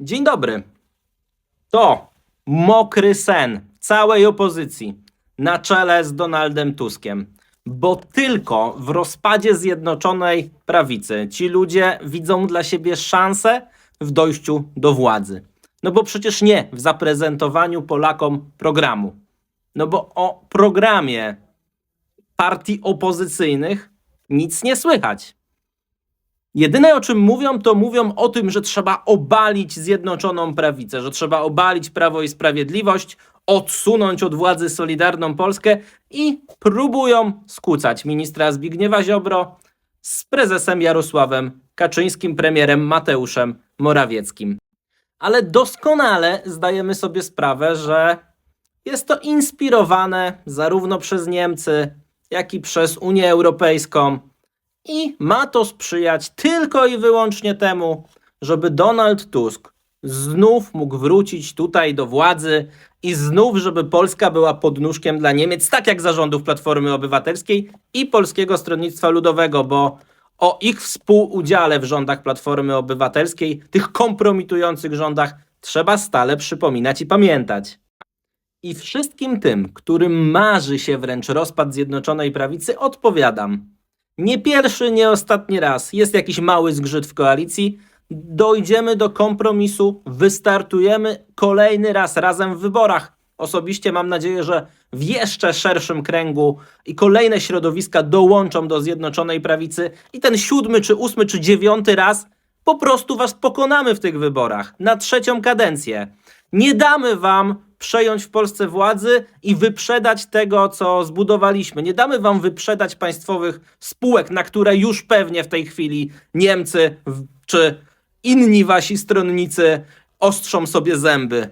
Dzień dobry. To mokry sen całej opozycji na czele z Donaldem Tuskiem. Bo tylko w rozpadzie Zjednoczonej Prawicy ci ludzie widzą dla siebie szansę w dojściu do władzy. No bo przecież nie w zaprezentowaniu Polakom programu. No bo o programie partii opozycyjnych nic nie słychać. Jedyne o czym mówią, to mówią o tym, że trzeba obalić Zjednoczoną Prawicę, że trzeba obalić Prawo i Sprawiedliwość, odsunąć od władzy Solidarną Polskę i próbują skłócać ministra Zbigniewa Ziobro z prezesem Jarosławem Kaczyńskim, premierem Mateuszem Morawieckim. Ale doskonale zdajemy sobie sprawę, że jest to inspirowane zarówno przez Niemcy, jak i przez Unię Europejską. I ma to sprzyjać tylko i wyłącznie temu, żeby Donald Tusk znów mógł wrócić tutaj do władzy i znów, żeby Polska była podnóżkiem dla Niemiec, tak jak zarządów Platformy Obywatelskiej i Polskiego Stronnictwa Ludowego, bo o ich współudziale w rządach Platformy Obywatelskiej, tych kompromitujących rządach, trzeba stale przypominać i pamiętać. I wszystkim tym, którym marzy się wręcz rozpad Zjednoczonej Prawicy, odpowiadam. Nie pierwszy, nie ostatni raz. Jest jakiś mały zgrzyt w koalicji. Dojdziemy do kompromisu, wystartujemy kolejny raz razem w wyborach. Osobiście mam nadzieję, że w jeszcze szerszym kręgu i kolejne środowiska dołączą do Zjednoczonej Prawicy i ten siódmy, czy ósmy, czy dziewiąty raz po prostu was pokonamy w tych wyborach na trzecią kadencję. Nie damy wam przejąć w Polsce władzy i wyprzedać tego, co zbudowaliśmy. Nie damy wam wyprzedać państwowych spółek, na które już pewnie w tej chwili Niemcy czy inni wasi stronnicy ostrzą sobie zęby.